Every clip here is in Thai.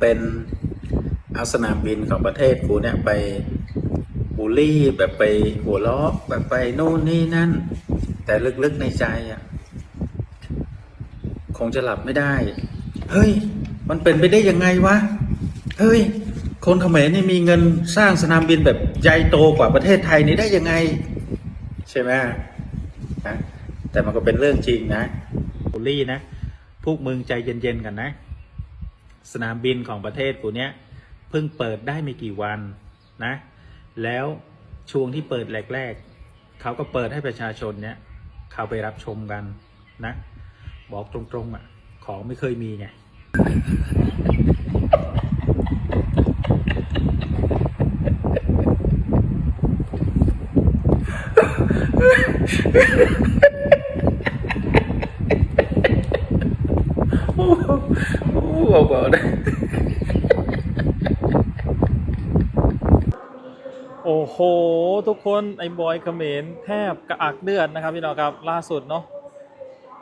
เป็นเอาสนามบินของประเทศกูเนี่ยไปบูลลี่แบบไปหัวล้อแบบไปโน่นนี่นั่น แต่ลึกๆในใจอะคงจะหลับไม่ได้ เฮ้ย มันเป็นไปได้ยังไงวะ เฮ้ย คนเขมรนี่มีเงินสร้างสนามบินแบบใหญ่โตกว่าประเทศไทยนี่ได้ยังไง ใช่ไหมนะแต่มันก็เป็นเรื่องจริงนะบูลลี่นะ พวกมึงใจเย็นๆกันนะ สนามบินของประเทศกูเนี้ยเพิ่งเปิดได้ไม่กี่วันนะ แล้วช่วงที่เปิดแรกๆเขาก็เปิดให้ประชาชนเนี้ยเข้าไปรับชมกันนะ บอกตรงๆอะของไม่เคยมีไง โอ้โหโอ้โหบอกได้ โอ้โห ทุกคนไอ้บอยเขมรแทบกระอักเลือดนะครับพี่น้องครับล่าสุดเนาะ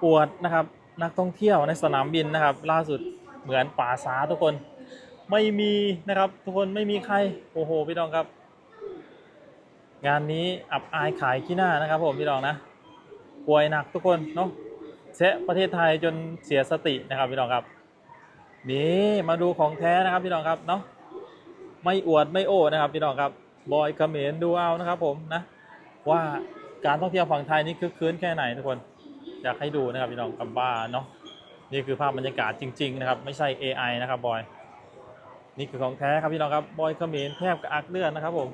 อวดนะครับนักท่องเที่ยวในสนามบินนะครับ ล่าสุดเหมือนป่าสาทุกคนไม่มีนะครับ ทุกคนไม่มีใครโอ้โหพี่น้องครับ งานนี้อับอายขายขี้หน้านะครับ ผมพี่น้องนะป่วยหนักทุกคนเนาะเซะประเทศไทยจนเสียสตินะครับพี่น้องครับนี่มาดูของแท้นะครับพี่น้องครับเนาะไม่อวดไม่โอ้นะครับพี่น้องครับ บอยเขมรดูเอานะครับผมนะว่าการท่องเที่ยวฝั่งไทยนี่คือคืนแค่ไหนทุกคนอยากให้ดูนะครับพี่น้องกับบ้าเนาะนี่คือภาพบรรยากาศจริง ๆ นะครับ ไม่ใช่ AI นะครับบอยนี่คือของแท้ครับพี่น้องครับบอยเขมรแทบกระอักเลือดนะครับผม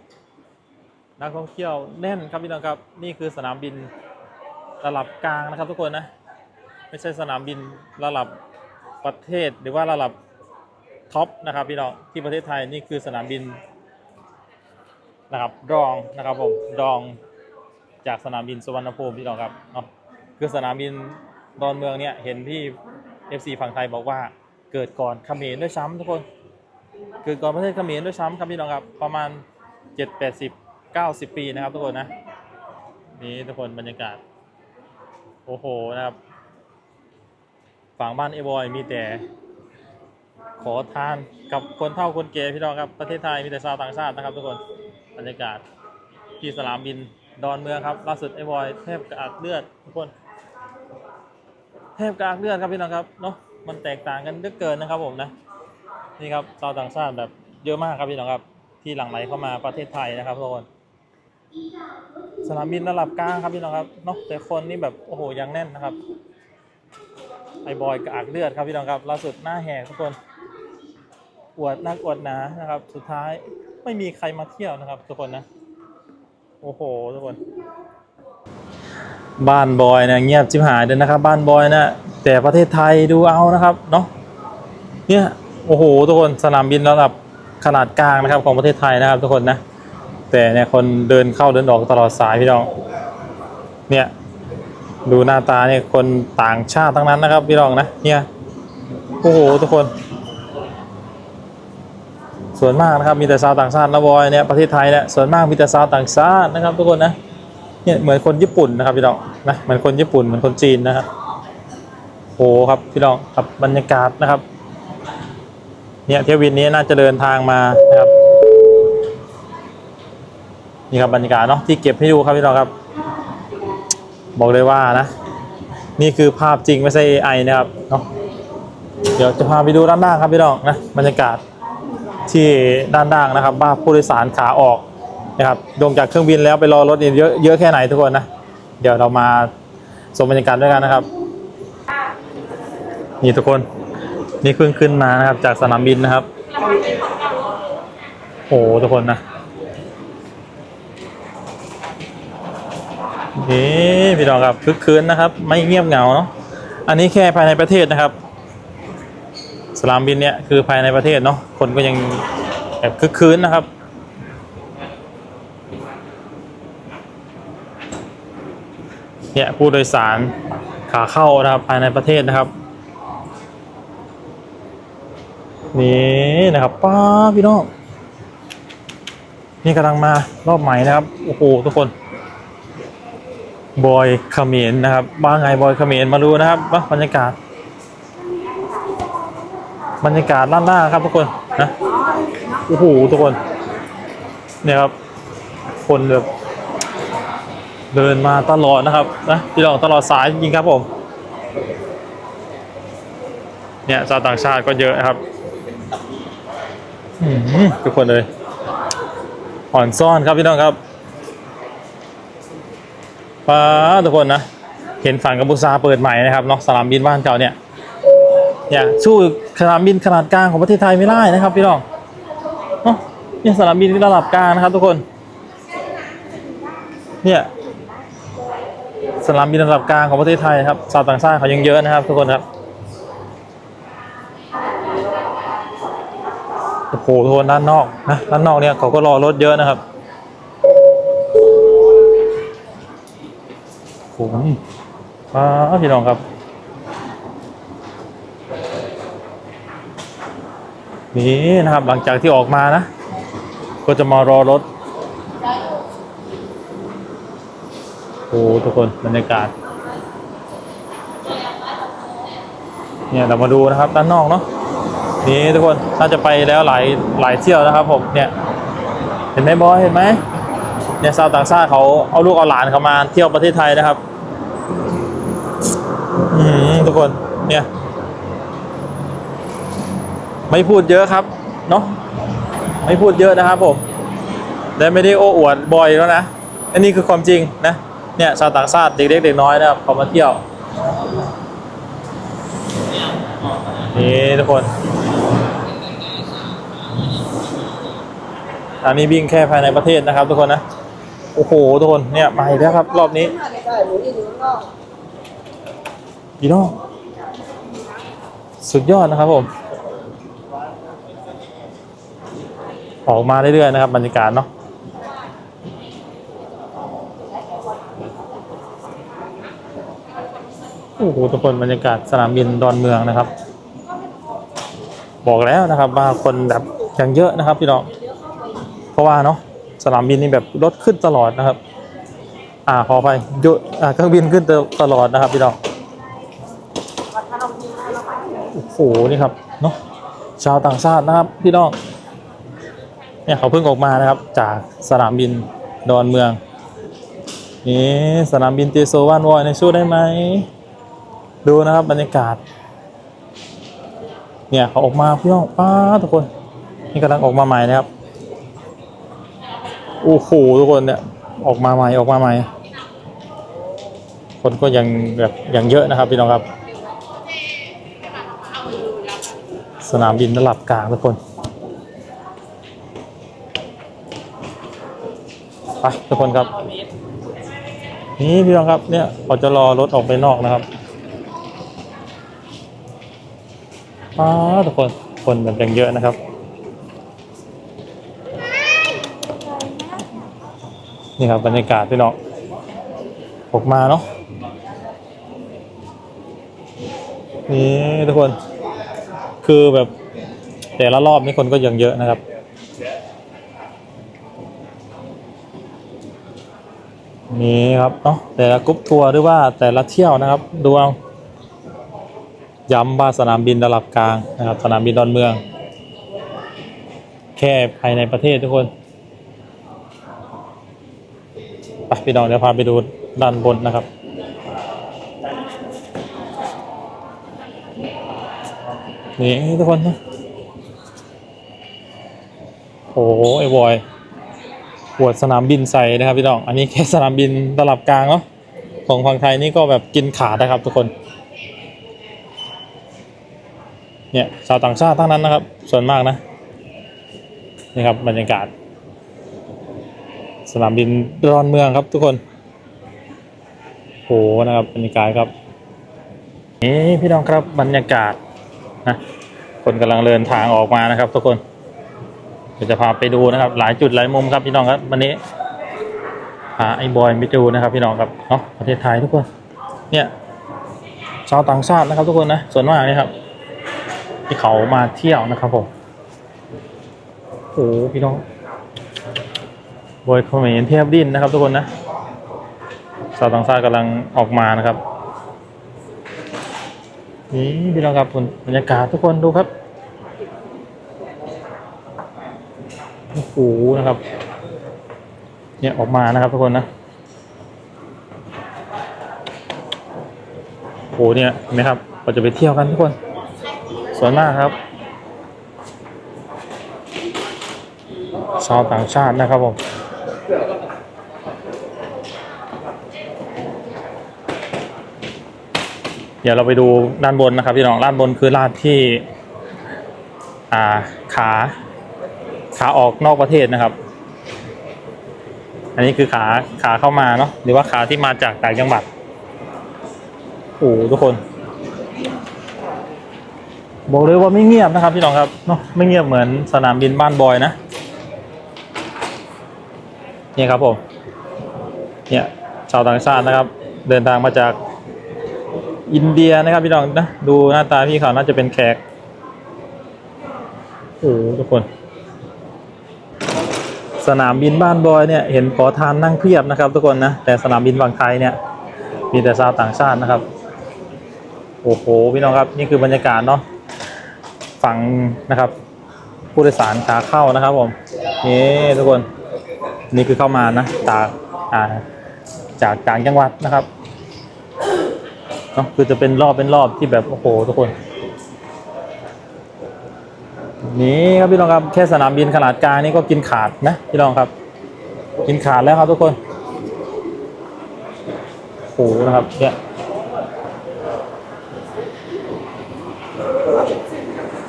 นักท่องเที่ยวแน่นครับพี่น้องครับนี่คือสนามบินระดับกลางนะครับทุกคนนะไม่ใช่สนามบินระดับประเทศหรือว่าระดับท็อปนะครับพี่น้องที่ประเทศไทยนี่คือสนามบิน นะครับรองนะครับผมรองจากสนามบินสุวรรณภูมิพี่น้องครับเนาะคือสนามบินดอนเมืองเนี่ยเห็นที่ FC ฝั่งไทยบอกว่าเกิดก่อนเขมรด้วยซ้ำทุกคน เกิดก่อนประเทศเขมรด้วยซ้ำครับพี่น้องครับประมาณ 7 80 90 ปีนะครับทุกคนนะนี่ทุกคนบรรยากาศ โอ้โหนะครับฝั่งบ้านเอบอยมีแต่ขอทานกับคนเฒ่าคนแก่พี่น้องครับประเทศไทยมีแต่ชาวต่างชาตินะครับทุกคน บรรยากาศที่สนามบินดอนเมืองครับล่าสุดเอบอยแทบกระอักเลือดทุกคนแทบกระอักเลือดครับพี่น้องครับเนาะมันแตกต่างกันเหลือเกินนะครับผมนะนี่ครับชาวต่างชาติแบบเยอะมากครับพี่น้องครับ ที่หลั่งไหลเข้ามาประเทศไทยนะครับทุกคนสนามบินระดับกลางครับพี่น้องครับเนาะแต่คนนี่แบบโอ้โหยังแน่นนะครับ ไอ้บอยกระอักเลือดครับพี่น้องครับล่าสุดหน้าแหกทุกคนอวดนักอวดหนานะครับ สุดท้าย ไม่มีใครมาเที่ยวนะครับ ทุกคนนะ โอ้โห ทุกคน บ้านบอยเนี่ยเงียบจิบหายเลยนะครับ บ้านบอยนะแต่ประเทศไทยดูเอานะครับเนาะเนี่ยโอ้โห ทุกคนสนามบินระดับขนาดกลางนะครับของประเทศไทยนะครับ ทุกคนนะ แต่เนี่ยคนเดินเข้าเดินออกตลอดสายพี่น้องเนี่ยดูหน้าตาเนี่ยคนต่างชาติทั้งนั้นนะครับพี่รองนะเนี่ยโอ้โห ทุกคน ส่วนมากนะครับมีแต่ชาวต่างชาตินะบอยเนี่ยประเทศไทยเนี่ยส่วนมากมีแต่ชาวต่างชาตินะครับทุกคนนะเนี่ยเหมือนคนญี่ปุ่นนะครับพี่รองนะเหมือนคนญี่ปุ่นเหมือนคนจีนนะครับโอ้โหครับพี่รองครับบรรยากาศนะครับ เนี่ยเที่ยวบินนี้น่าจะเดินทางมานะครับนี่ครับบรรยากาศเนาะที่เก็บให้ดูครับพี่รองครับ บอกเลยว่านะ นี่คือภาพจริงไม่ใช่ AI นะครับเนาะเดี๋ยวจะพาไปดูด้านล่างครับพี่น้องนะบรรยากาศ ที่ด้านล่างนะครับบ้านผู้โดยสารขาออกนะครับลงจากเครื่องบินแล้วไปรอรถเยเยอะเยอะแค่ไหนทุกคนนะ เดี๋ยวเรามาชมบรรยากาศด้วยกันนะครับนี่ทุกคนนี่เพิ่งขึ้นมานะครับ จากสนามบินนะครับโอ้ทุกคนนะนี่พี่น้องครับคึกคืนนะครับ ไม่เงียบเหงาเนาะอันนี้แค่ภายในประเทศนะครับ สนามบินเนี่ยคือภายในประเทศเนาะคนก็ยังแบบคึกคืนนะครับเนี่ยผู้โดยสารขาเข้านะครับภายในประเทศนะครับนี่นะครับป้าพี่น้องนี่กำลังมารอบใหม่นะครับโอ้โหทุกคนบอยเขมรนะครับบ้างไงบอยเขมรมาดูนะครับบรรยากาศ บรรยากาศด้านหน้าครับทุกคนนะโอ้โหทุกคน เนี่ยครับ คนแบบเดินมาตลอดนะครับนะพี่น้องตลอดสายจริงครับผม เนี่ยชาวต่างชาติก็เยอะนะครับอื้อหือทุกคนเลยอ่อนซ่อนครับพี่น้องครับป้าทุกคนนะ เห็นฝั่งกัมพูชาเปิดใหม่นะครับเนาะสนามบินบ้านเก่าเนี่ย เนี่ยสู้สนามบินขนาดกลางของประเทศไทยไม่ได้นะครับพี่น้องเนาะเนี่ยสนามบินระดับกลางนะครับทุกคน เนี่ยสนามบินระดับกลางของประเทศไทยครับชาวต่างชาติเขายังเยอะนะครับ ทุกคนครับโอ้โหทุกคนด้านนอกนะด้านนอกเนี่ยเขาก็รอรถเยอะนะครับโอ้โหว้าพี่น้องครับ นี่นะครับหลังจากที่ออกมานะ ก็จะมารอรถโอ้ทุกคนบรรยากาศเนี่ยเรามาดูนะครับด้านนอกเนาะนี่ทุกคนถ้าจะไปแล้วหลายหลายเที่ยวนะครับผมเนี่ย เห็นไหมบอยเห็นไหมเนี่ยชาวต่างชาติเขาเอาลูกเอาหลานเขามาเที่ยวประเทศไทยนะครับ อืมทุกคนเนี่ย ไม่พูดเยอะครับเนาะไม่พูดเยอะนะครับผมและไม่ได้โอ้อวดบ่อยแล้วนะอันนี้คือความจริงนะเนี่ยชาวต่างชาติเด็กเล็กเด็กน้อยนะครับเขามาเที่ยวนี่ทุกคนอันนี้วิ่งแค่ภายในประเทศนะครับ ทุกคนนะโอ้โหทุกคนเนี่ยมาอีกแล้วครับ รอบนี้ได้หมูนี่อยู่ข้างนอกพี่น้องสุดยอดนะครับผม ออกมาเรื่อยๆนะครับบรรยากาศเนาะโอ้โหทุกคนบรรยากาศสนามบินดอนเมืองนะครับ บอกแล้วนะครับว่าคนแบบยังเยอะนะครับพี่น้องเพราะว่าเนาะสนามบินนี่แบบรถขึ้นตลอดนะครับ อ่าขอไปเยอะอ่าเครื่องบินขึ้นตลอดนะครับพี่น้องโอ้โหนี่ครับเนาะชาวต่างชาตินะครับพี่น้อง เนี่ยเขาเพิ่งออกมานะครับ จากสนามบินดอนเมืองนี่สนามบินเตโซวานวอยในช่วยได้ไหมดูนะครับบรรยากาศ เนี่ยเขาออกมาพี่น้องป้าทุกคน นี่กำลังออกมาใหม่นะครับโอ้โหทุกคนเนี่ยออกมาใหม่ออกมาใหม่ คนก็ยังแบบยังเยอะนะครับพี่น้องครับ สนามบินระดับกลางทุกคน ไปทุกคนครับ นี่พี่น้องครับเนี่ยเขาจะรอรถออกไปนอกนะครับอ้าทุกคนคนแบบยังเยอะนะครับ นี่ครับบรรยากาศพี่น้องออกมาเนาะนี่ทุกคน คือแบบแต่ละรอบนี่คนก็ยังเยอะนะครับ นี่ครับเนาะแต่ละกรุ๊ปทัวร์หรือว่าแต่ละเที่ยวนะครับดูเอาย้ำว่าสนามบินระดับกลางนะครับ สนามบินดอนเมือง แค่ภายในประเทศทุกคนไปพี่น้องเดี๋ยวพาไปดูด้านบนนะครับนี่ทุกคนนะโอ้โหไอ้บอย ปวดสนามบินใส่นะครับพี่น้อง อันนี้แค่สนามบินระดับกลางเนาะของฝั่งไทยนี่ก็แบบกินขาดนะครับทุกคน เนี่ยชาวต่างชาติทั้งนั้นนะครับ ส่วนมากนะ นี่ครับบรรยากาศ สนามบินดอนเมืองครับทุกคนโหนะครับบรรยากาศครับนี่พี่น้องครับบรรยากาศนะคนกำลังเดินทางออกมานะครับทุกคน ดี๋ยวจะพาไปดูนะครับ หลายจุดหลายมุมครับพี่น้องครับวันนี้หาไอ้บอยไปดูนะครับ พี่น้องครับเนาะประเทศไทยทุกคน เนี่ยชาวต่างชาตินะครับ ทุกคนนะส่วนมากนี่ครับ ที่เขามาเที่ยวนะครับผมโอ้พี่น้องบอยเขมรเทียบดินนะครับ ทุกคนนะชาวต่างชาติกำลังออกมานะครับนี่พี่น้องครับบรรยากาศทุกคนดูครับ โอ้โหนะครับ เนี่ยออกมานะครับทุกคนนะโอ้โหเนี่ยเห็นไหมครับเราจะไปเที่ยวกันทุกคนสวยมากครับชาวต่างชาตินะครับผมเดี๋ยวเราไปดูด้านบนนะครับพี่น้องด้านบนคือลาดที่ อ่าขา ขาออกนอกประเทศนะครับ อันนี้คือขาขาเข้ามาเนาะหรือว่าขาที่มาจากต่างจังหวัดโอ้โหทุกคน บอกเลยว่าไม่เงียบนะครับพี่น้องครับเนาะไม่เงียบเหมือนสนามบินบ้านบอยนะนี่ครับผมเนี่ยชาวต่างชาตินะครับ เดินทางมาจากอินเดียนะครับพี่น้องนะดูหน้าตาพี่เขาน่าจะเป็นแขกโอ้โหทุกคน นามบินบ้านบอยเนี่ยเห็นขอทานนั่งเพียบนะครับ ทุกคนนะแต่สนามบินฝั่งไทยเนี่ยมีแต่ชาวต่างชาตินะครับ โอ้โหพี่น้องครับนี่คือบรรยากาศเนาะฝั่งนะครับ ผู้โดยสารขาเข้านะครับผมนี่ทุกคนนี่คือเข้ามานะจากอ่าจากต่างจังหวัดนะครับเนาะคือจะเป็นรอบเป็นรอบที่แบบโอ้โหทุกคน นี่ครับพี่น้องครับแค่สนามบินขนาดกลางนี่ก็กินขาดนะพี่น้องครับ กินขาดแล้วครับทุกคนโอ้โหนะครับเนี่ย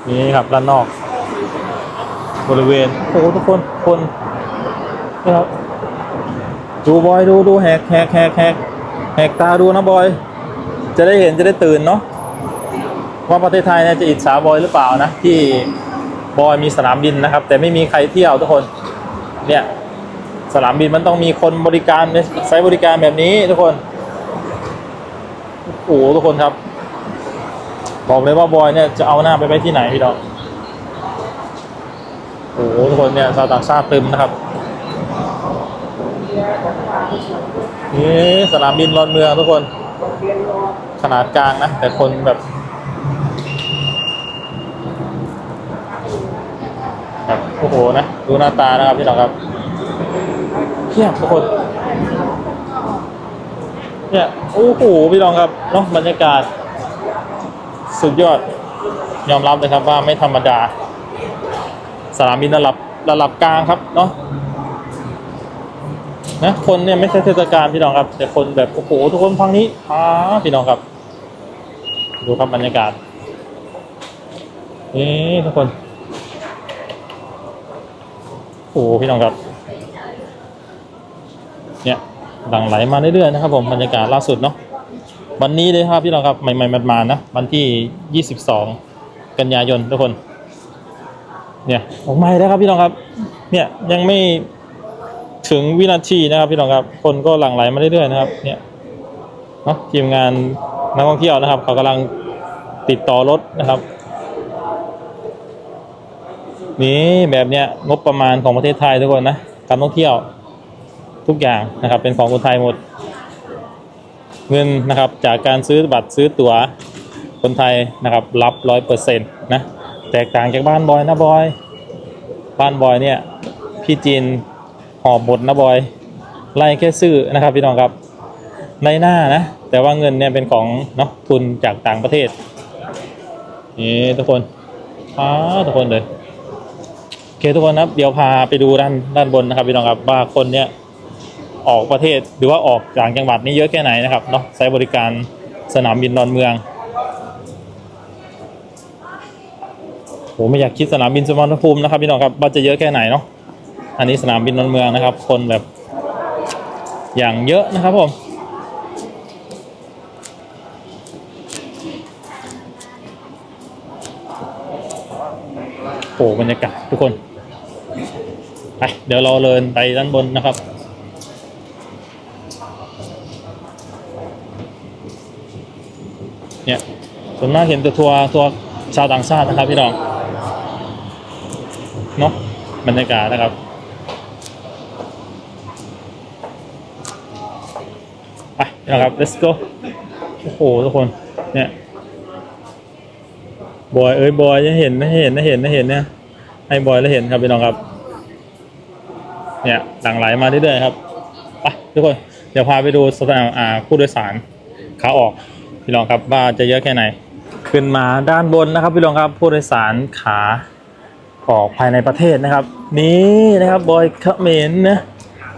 นี่ครับด้านนอก บริเวณโอ้โหทุกคนคนนี่ครับดูบอยดูดูแหกแหกแหกแหกแหกตาดูนะบอย จะได้เห็นจะได้ตื่นเนาะว่าประเทศไทยเนี่ยจะอิจฉาบอยหรือเปล่านะที่ บอยมีสนามบินนะครับ แต่ไม่มีใครเที่ยวทุกคนเนี่ยสนามบินมันต้องมีคนบริการใช้บริการแบบนี้ทุกคนโอ้โหทุกคนครับบอกเลยว่าบอยเนี่ยจะเอาหน้าไปไว้ที่ไหนพี่ดอกโอ้โหทุกคนเนี่ยชาวต่างชาติตึมนะครับนี่สนามบินรอนเมืองทุกคน ขนาดกลางนะ แต่คนแบบ ครับ โอ้โหนะดูหน้าตานะครับพี่น้องครับเที่ยบทุกคนเนี่ยโอ้โหพี่น้องครับเนาะบรรยากาศ สุดยอดยอมรับเลยครับว่าไม่ธรรมดา สนามบินระดับระดับกลางครับเนาะนะคนเนี่ยไม่ใช่เทศกาลพี่น้องครับ แต่คนแบบโอ้โหทุกคนฟังนี้อ่าพี่น้องครับ ดูครับบรรยากาศนี่ทุกคน โอ้พี่น้องครับ เนี่ยหลั่งไหลมาเรื่อยๆนะครับผมบรรยากาศล่าสุดเนาะวันนี้เลยครับพี่น้องครับใหม่ๆมาๆนะวันที่ 22 กันยายนทุกคน เนี่ยออกใหม่แล้วครับพี่น้องครับ เนี่ยยังไม่ถึงวินาทีนะครับพี่น้องครับ คนก็หลั่งไหลมาเรื่อยๆนะครับ เนี่ยเนาะทีมงานนักท่องเที่ยวนะครับ เขากำลังติดต่อรถนะครับ นี่แบบเนี้ยงบประมาณของประเทศไทยทุกคนนะการท่องเที่ยวทุกอย่างนะครับ เป็นของคนไทยหมด เงินนะครับจากการซื้อบัตรซื้อตั๋วคนไทยนะครับรับร้อยเปอร์เซ็นต์นะแตกต่างจากบ้านบอยนะบอยบ้านบอยเนี่ยพี่จีนหอบหมดนะบอยไล่แค่ซื้อนะครับพี่น้องครับในหน้านะแต่ว่าเงินเนี่ยเป็นของเนาะทุนจากต่างประเทศนี่ทุกคนอ้าทุกคนเลย เคทุกคนครับเดี๋ยวพาไปดูด้านด้านบนนะครับพี่น้องครับว่าคนเนี้ยออกประเทศหรือว่าออกต่างจังหวัดนี่เยอะแค่ไหนนะครับเนาะใช้บริการสนามบินดอนเมืองโหไม่อยากคิดสนามบินสุวรรณภูมินะครับพี่น้องครับว่าจะเยอะแค่ไหนเนาะอันนี้สนามบินดอนเมืองนะครับ คนแบบอย่างเยอะนะครับผมโหบรรยากาศทุกคน ไปเดี๋ยวเราเดินไปด้านบนนะครับ เนี่ยส่วนมากเห็นแต่ทัวร์ทัวร์ชาวต่างชาตินะครับพี่น้องเนาะบรรยากาศนะครับไปนะครับ let's go โอ้โหทุกคนเนี่ยบอยเอ้ยบอยจะเห็นนะเห็นนะเห็นนะเห็นเนี่ย ให้บอยแล้วเห็นครับพี่น้องครับ เนี่ยหลั่งไหลมาเรื่อยๆครับไปทุกคนเดี๋ยวพาไปดูสถานอ่าผู้โดยสารขาออกพี่รองครับว่าจะเยอะแค่ไหน ขึ้นมาด้านบนนะครับพี่รองครับผู้โดยสารขาออกภายในประเทศนะครับ นี่นะครับบอยเขมรนะ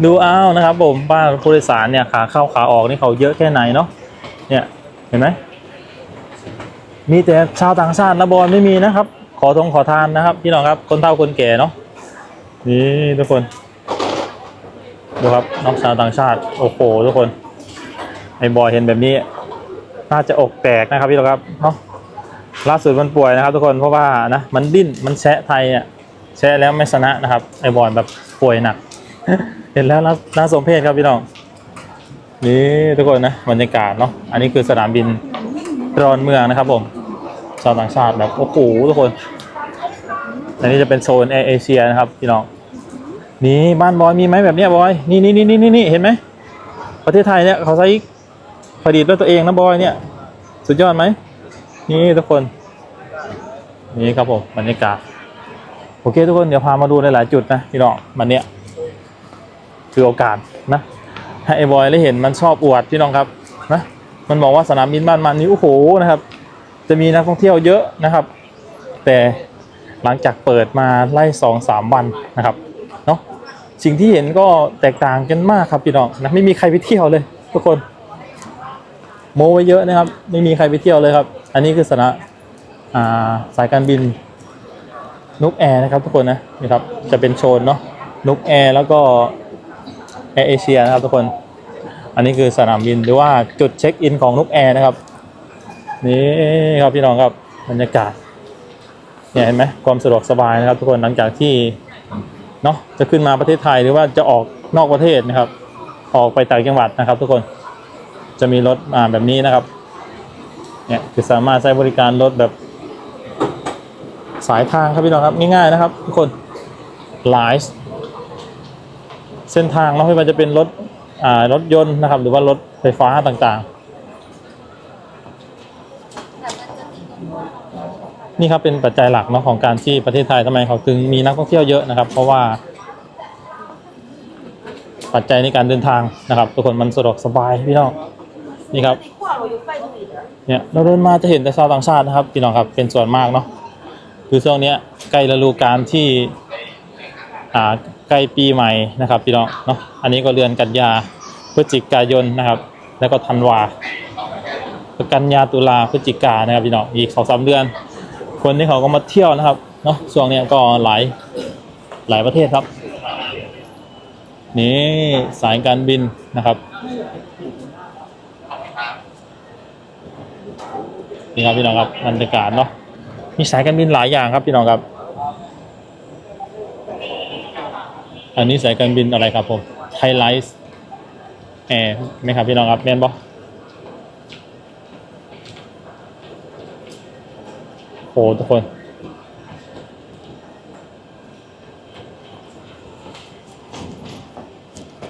ดูเอานะครับผมบ้านผู้โดยสารเนี่ยขาเข้าขาออกนี่เขาเยอะแค่ไหนเนาะเนี่ยเห็นไหมมีแต่ชาวต่างชาตินะบอยไม่มีนะครับ อทงขอทานนะครับพี่น้องครับคนเฒ่าคนแก่เนาะนี่ทุกคน ดูครับน้องชาวต่างชาติ โอ้โหทุกคนไอ้บอยเห็นแบบนี้ น่าจะอกแตกนะครับพี่น้องครับเนาะล่าสุดมันป่วยนะครับ ทุกคนเพราะว่านะมันดิ้นมันแชะไทยอะแชะแล้วไม่ชนะนะครับ ไอ้บอลแบบป่วยหนัก เห็นแล้วน่าน่าสมเพชครับพี่น้องนี่ทุกคนนะบรรยากาศเนาะอันนี้คือสนามบินดอนเมืองนะครับผมชาวต่างชาติแบบโอ้โหทุกคน อันนี้จะเป็นโซนแอร์เอเชียนะครับพี่น้องนี่บ้านบอยมีไหมแบบเนี้ยบอยนี่นี่นี่นี่นี่เห็นไหมประเทศไทยเนี่ยเขาใช้ผลิตด้วยตัวเองนะบอยเนี่ย สุดยอดไหมนี่ทุกคน นี่ครับผมบรรยากาศโอเคทุกคนเดี๋ยวพามาดูในหลายจุดนะพี่น้องมันเนี้ยคือโอกาสนะให้ไอ้บอยได้เห็นมันชอบอวดพี่น้องครับนะมันบอกว่าสนามบินบ้านมันนี่โอ้โหนะครับ จะมีนักท่องเที่ยวเยอะนะครับ แต่ หลังจากเปิดมาไล่สองสามวันนะครับเนาะสิ่งที่เห็นก็แตกต่างกันมากครับพี่น้องนะไม่มีใครไปเที่ยวเลย ทุกคน โมไว้เยอะนะครับ ไม่มีใครไปเที่ยวเลยครับ อันนี้คือสนะอ่าสายการบินนุกแอร์นะครับทุกคนนะนี่ครับจะเป็นโซนเนาะนุกแอร์แล้วก็แอร์เอเชียนะครับทุกคน อันนี้คือสนามบินหรือว่าจุดเช็คอินของนุกแอร์นะครับ นี่ครับพี่น้องครับบรรยากาศ เนี่ยเห็นไหมความสะดวกสบายนะครับ ทุกคนหลังจากที่เนาะจะขึ้นมาประเทศไทยหรือว่าจะออกนอกประเทศนะครับ ออกไปต่างจังหวัดนะครับ ทุกคนจะมีรถอ่าแบบนี้นะครับเนี่ยคือสามารถใช้บริการรถแบบ สายทางครับพี่น้องครับง่ายๆนะครับ ทุกคนหลายเส้นทางเนาะไม่ว่าจะเป็นรถอ่ารถยนต์นะครับ หรือว่ารถไฟฟ้าต่างๆ นี่ครับเป็นปัจจัยหลักเนาะของการที่ประเทศไทยทำไมเขาถึงมีนักท่องเที่ยวเยอะนะครับ เพราะว่า ปัจจัยในการเดินทางนะครับ ทุกคนมันสะดวกสบายพี่น้องนี่ครับเนี่ยเราเดินมาจะเห็นแต่ชาวต่างชาตินะครับพี่น้องครับเป็นส่วนมากเนาะคือช่วงนี้ใกล้ฤดูกาลที่อ่าใกล้ปีใหม่นะครับพี่น้องเนาะอันนี้ก็เดือนกันยาพฤศจิกายนนะครับ แล้วก็ธันวากันยาตุลาพฤศจิกานะครับพี่น้องอีกสองสามเดือน คนที่เขาก็มาเที่ยวนะครับเนาะช่วงเนี้ยก็หลายหลายประเทศครับ นี่สายการบินนะครับนี่ครับพี่น้องครับบรรยากาศเนาะมีสายการบินหลายอย่างครับพี่น้องครับ อันนี้สายการบินอะไรครับผมไทยไลท์แอร์ไหมครับพี่น้องครับแมนบอ โหทุกคน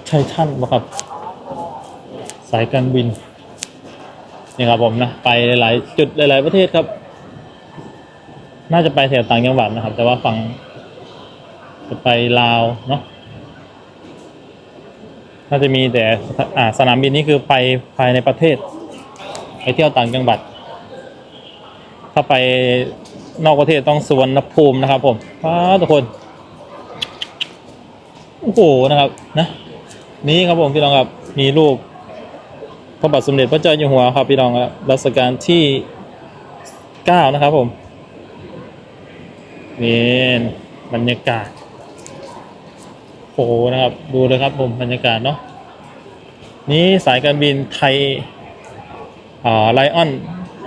ใช่ท่านบ่ครับ สายการบินนี่ครับผมนะ ไปหลายจุดหลาย ๆ ประเทศครับ น่าจะไปแถวต่างจังหวัดนะครับ แต่ว่าฝั่งจะไปลาวเนาะน่าจะมีแต่สนามบินนี้คือไปภายในประเทศ ไปเที่ยวต่างจังหวัด ถ้าไปนอกประเทศต้องสวนนภูมินะครับ ผมอ้าวทุกคนโอ้โหนะครับ นะ นี่ครับผมพี่น้องครับมีรูปพระบาทสมเด็จพระเจ้าอยู่หัวครับ พี่น้องครับรัชกาลที่เก้านะครับ ผมนี่บรรยากาศโอ้โหนะครับ ดูเลยครับผมบรรยากาศเนาะนี่สายการบินไทยอ่าไลออน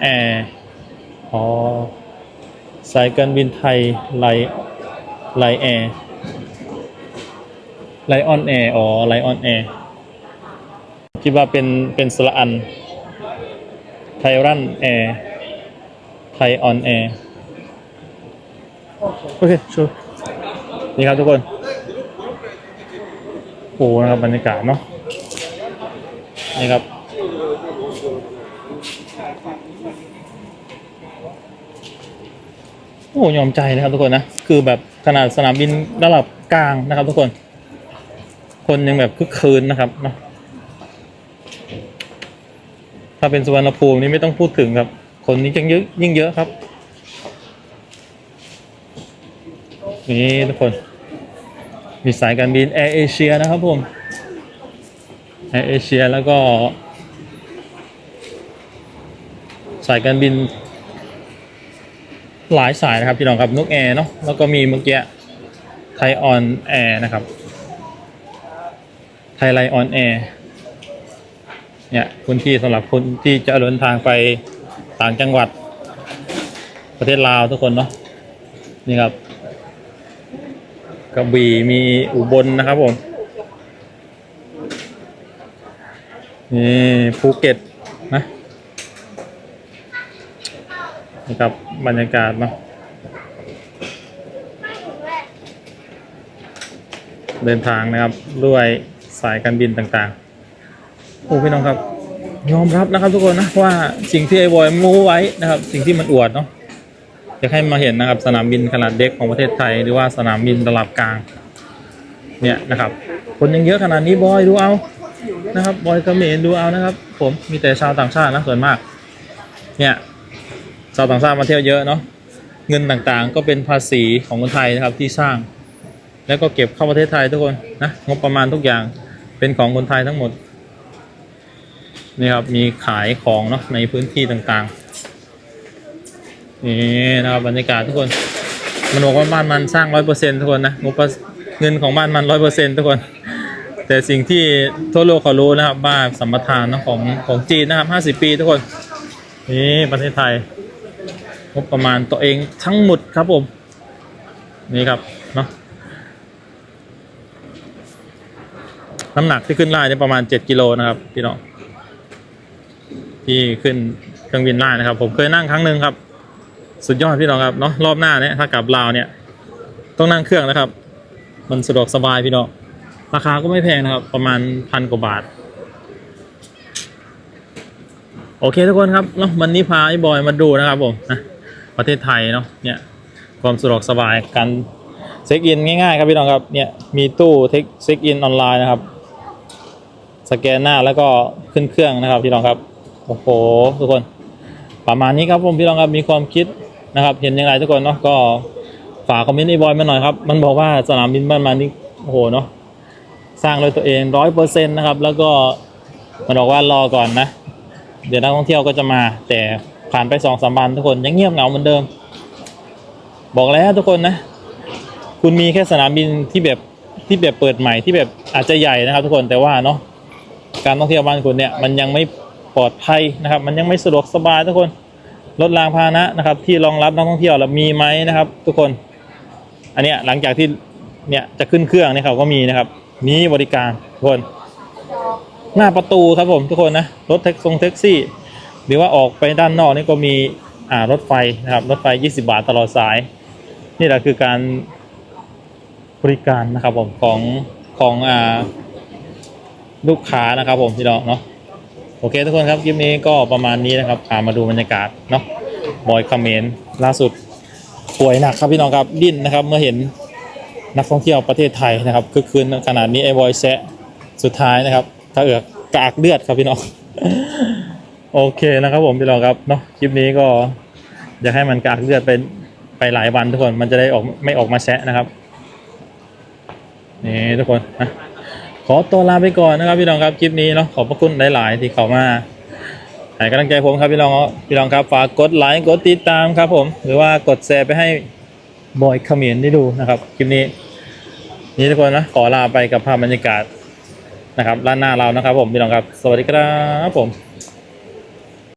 แอร์ อ๋อสายการบินไทยไลไลแอร์ไลออนแอร์อ๋อไลออนแอร์คิดว่าเป็นเป็นสระอัน ไทยรันแอร์ ไทยออนแอร์ โอเคชูนี่ครับทุกคน โอ้นะครับบรรยากาศเนาะ นี่ครับ โอ้ยอมใจนะครับทุกคนนะคือแบบขนาดสนามบินระดับกลางนะครับ ทุกคน คนยังแบบคึกคืนนะครับเนาะถ้าเป็นสุวรรณภูมินี่ไม่ต้องพูดถึงครับ คนนี้ยิ่งเยอะยิ่งเยอะครับนี่ทุกคน มีสายการบินแอร์เอเชียนะครับผมแอร์เอเชียแล้วก็ สายการบิน หลายสายนะครับพี่น้องครับนกแอร์เนาะแล้วก็มีเมื่อกี้ไทยออนแอร์นะครับไทยไลออนแอร์เนี่ยพื้นที่สำหรับคนที่จะเดินทางไปต่างจังหวัด ประเทศลาวทุกคนเนาะนี่ครับกระบี่มีอุบลนะครับผมนี่ภูเก็ตนะ นี่ครับ บรรยากาศเนาะเดินทางนะครับด้วยสายการบินต่างๆ โอ้พี่น้องครับ ยอมรับนะครับทุกคนนะว่าสิ่งที่ไอ้บอยมูไว้นะครับ สิ่งที่มันอวดเนาะอยากให้มาเห็นนะครับสนามบินขนาดเล็กของประเทศไทย หรือว่าสนามบินระดับกลาง เนี่ยนะครับ คนยังเยอะขนาดนี้บอยดูเอานะครับบอยเขมรดูเอานะครับ ผมมีแต่ชาวต่างชาตินะส่วนมาก เนี่ยาวต่างชาติมาเที่ยวเยอะเนาะเงินต่างๆ ก็เป็นภาษีของคนไทยนะครับที่สร้าง แล้วก็เก็บเข้าประเทศไทยทุกคนนะงบประมาณทุกอย่างเป็นของคนไทยทั้งหมดนี่ครับมีขายของเนาะในพื้นที่ต่างๆนี่นะครับบรรยากาศทุกคนมันบอกว่าบ้านมันสร้างร้อยเปอร์เซ็นทุกคนนะงบเงินของบ้านมันร้อยเปอร์เซ็นทุกคน แต่สิ่งที่ทั่วโลกเขารู้นะครับว่านสัมปทานนะของของจีนนะครับห้าสิบปีทุกคนนี่ประเทศไทย งบประมาณตัวเองทั้งหมดครับผม นี่ครับเนาะน้ำหนักที่ขึ้นไล่เนี่ยประมาณเจ็ดกิโลนะครับพี่น้องที่ขึ้นเครื่องบินไล่นะครับ ผมเคยนั่งครั้งหนึ่งครับ สุดยอดพี่น้องครับเนาะรอบหน้าเนี่ยถ้ากลับลาวเนี่ย ต้องนั่งเครื่องนะครับ มันสะดวกสบายพี่น้องราคาก็ไม่แพงนะครับ ประมาณพันกว่าบาท โอเคทุกคนครับเนาะวันนี้พาไอ้บอยมาดูนะครับผมนะ ประเทศไทยเนาะเนี่ยความสะดวกสบายการเช็คอินง่ายๆครับพี่น้องครับเนี่ยมีตู้เช็คอินออนไลน์นะครับ สแกนหน้าแล้วก็ขึ้นเครื่องนะครับพี่น้องครับโอ้โหทุกคน ประมาณนี้ครับผมพี่น้องครับมีความคิดนะครับ เห็นยังไงทุกคนเนาะก็ฝากคอมเมนต์ไอ้บอยมาหน่อยครับมันบอกว่าสนามบินบ้านมันนี่โอ้โหเนาะสร้างเลยตัวเองร้อยเปอร์เซ็นต์นะครับ แล้วก็มันบอกว่ารอก่อนนะ เดี๋ยวนักท่องเที่ยวก็จะมาแต่ ผ่านไปสองสามวันทุกคนยังเงียบเหงาเหมือนเดิม บอกแล้วทุกคนนะ คุณมีแค่สนามบินที่แบบที่แบบเปิดใหม่ที่แบบอาจจะใหญ่นะครับ ทุกคนแต่ว่าเนาะการท่องเที่ยวบ้านคุณเนี่ยมันยังไม่ปลอดภัยนะครับ มันยังไม่สะดวกสบายทุกคนรถรางพาหนะนะครับ ที่รองรับนักท่องเที่ยวแล้วมีไหมนะครับ ทุกคน อันเนี้ยหลังจากที่เนี่ยจะขึ้นเครื่องเนี่ยเขาก็มีนะครับ มีบริการทุกคน หน้าประตูครับผมทุกคนนะรถแท็กซงแท็กซี่ หรือว่าออกไปด้านนอกนี่ก็มีอ่ารถไฟนะครับรถไฟ 20 บาทตลอดสาย นี่แหละคือการบริการนะครับผมของของอ่าลูกค้านะครับผมพี่น้องเนาะโอเคทุกคนครับคลิปนี้ก็ประมาณนี้นะครับพามาดูบรรยากาศเนาะบอยคอมเมนต์ล่าสุดป่วยหนักครับพี่น้องครับดิ้นนะครับเมื่อเห็นนักท่องเที่ยวประเทศไทยนะครับคือคืนขนาดนี้ไอ้บอยแซะสุดท้ายนะครับ ถ้าเอือกกากเลือดครับพี่น้อง โอเคนะครับผมพี่น้องครับเนาะคลิปนี้ก็อยากให้มันกากเลือดไปไปหลายวันทุกคนมันจะได้ออกไม่ออกมาแซะนะครับนี่ทุกคนนะขอตัวลาไปก่อนนะครับพี่น้องครับคลิปนี้เนาะขอบพระคุณหลาย ๆ ที่เข้ามาให้กำลังใจผมครับพี่น้องพี่น้องครับฝากกดไลค์กดติดตามครับผม หรือว่ากดแชร์ไปให้บอยเขมิ้นได้ดูนะครับคลิปนี้ นี่ทุกคนนะขอลาไปกับภาพบรรยากาศนะครับด้านหน้าเรานะครับ ผมพี่น้องครับ สวัสดีครับผม